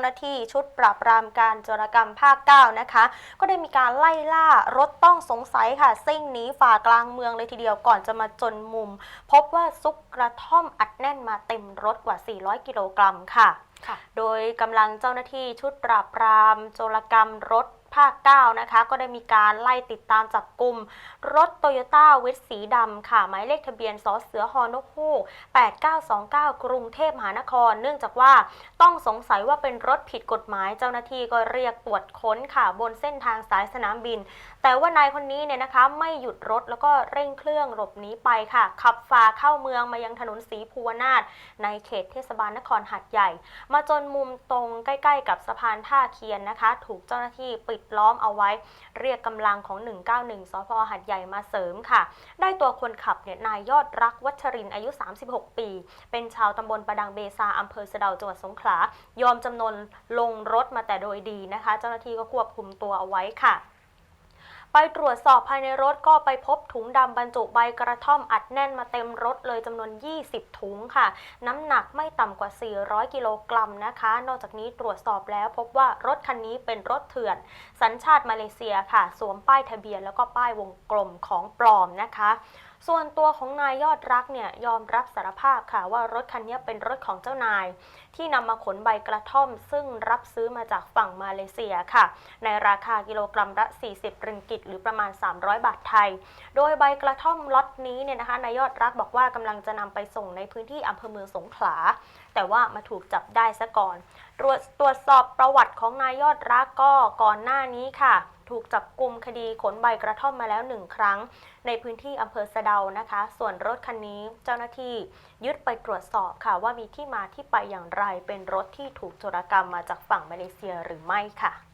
หน้าที่ชุดปราบปรามการโจรกรรมภาค 9 นะคะ ก็ได้มีการไล่ล่ารถต้องสงสัยค่ะซิ่งหนีฝ่ากลางเมืองเลยทีเดียวก่อนจะมาจนมุม พบว่าซุกกระท่อมอัดแน่นมาเต็มรถกว่า 400 กิโลกรัมค่ะค่ะโดยกำลังเจ้าหน้าที่ชุดปราบปรามโจรกรรมรถ ภาค 9 นะคะ ก็ได้มีการไล่ติดตามจับกลุ่มรถโตโยต้าวิทสีดำค่ะ หมายเลขทะเบียนสเสือฮอนกฮูก8929 กรุงเทพมหานคร เนื่องจากว่าต้องสงสัยว่าเป็นรถผิดกฎหมายเจ้าหน้าที่ก็เรียกตรวจค้นค่ะบนเส้นทางสายสนามบิน แต่ว่านายคนนี้เนี่ยนะคะไม่หยุดรถแล้วก็เร่งเครื่องหลบหนีไปค่ะ ขับฝ่าเข้าเมืองมายังถนนสีภูวนาถในเขตเทศบาลนครหัดใหญ่ มาจนมุมตรงใกล้ ๆ กับสะพานท่าเคียนนะคะ ถูกเจ้าหน้าที่ปิดล้อมเอาไว้ เรียกกำลังของ 191 สพหัดใหญ่มาเสริมค่ะ ได้ตัวคนขับเนี่ยนายยอดรักวัชรินอายุ 36 ปี เป็นชาวตำบลประดังเบซาอำเภอสะเดาจังหวัดสงขลายอมจำนนลงรถมาแต่โดยดีนะคะ เจ้าหน้าที่ก็ควบคุมตัวเอาไว้ค่ะ ไปตรวจสอบภายในรถก็ไปพบถุงดำบรรจุใบกระท่อมอัดแน่นมาเต็มรถเลยจำนวน 20 ถุงค่ะ น้ำหนักไม่ต่ำกว่า 400 กิโลกรัมนะคะ นอกจากนี้ตรวจสอบแล้วพบว่ารถคันนี้เป็นรถเถื่อน สัญชาติมาเลเซียค่ะ สวมป้ายทะเบียนแล้วก็ป้ายวงกลมของปลอมนะคะ ส่วนตัวของนายยอดรักเนี่ยยอมรับสารภาพค่ะว่ารถคันนี้เป็นรถของเจ้านาย ที่นำมาขนใบกระท่อม ซึ่งรับซื้อมาจากฝั่งมาเลเซียค่ะ ในราคากิโลกรัมละ 40 ริงกิต หรือประมาณ 300 บาทไทย โดยใบกระท่อมล็อตนี้เนี่ยนะคะนายยอดรักบอกว่ากำลังจะนำไปส่งในพื้นที่อำเภอเมืองสงขลา แต่ว่ามาถูกจับได้ซะก่อนตรวจตรวจสอบประวัติของนายยอดรักก็ก่อนหน้านี้ค่ะถูกจับกลุ่มคดีขนใบกระท่อมมาแล้วหนึ่งครั้ง ในพื้นที่อำเภอสะเดานะคะ ส่วนรถคันนี้เจ้าหน้าที่ยึดไปตรวจสอบค่ะว่ามีที่มาที่ไปอย่างไร เป็นรถที่ถูกโจรกรรมมาจากฝั่งมาเลเซียหรือไม่ค่ะ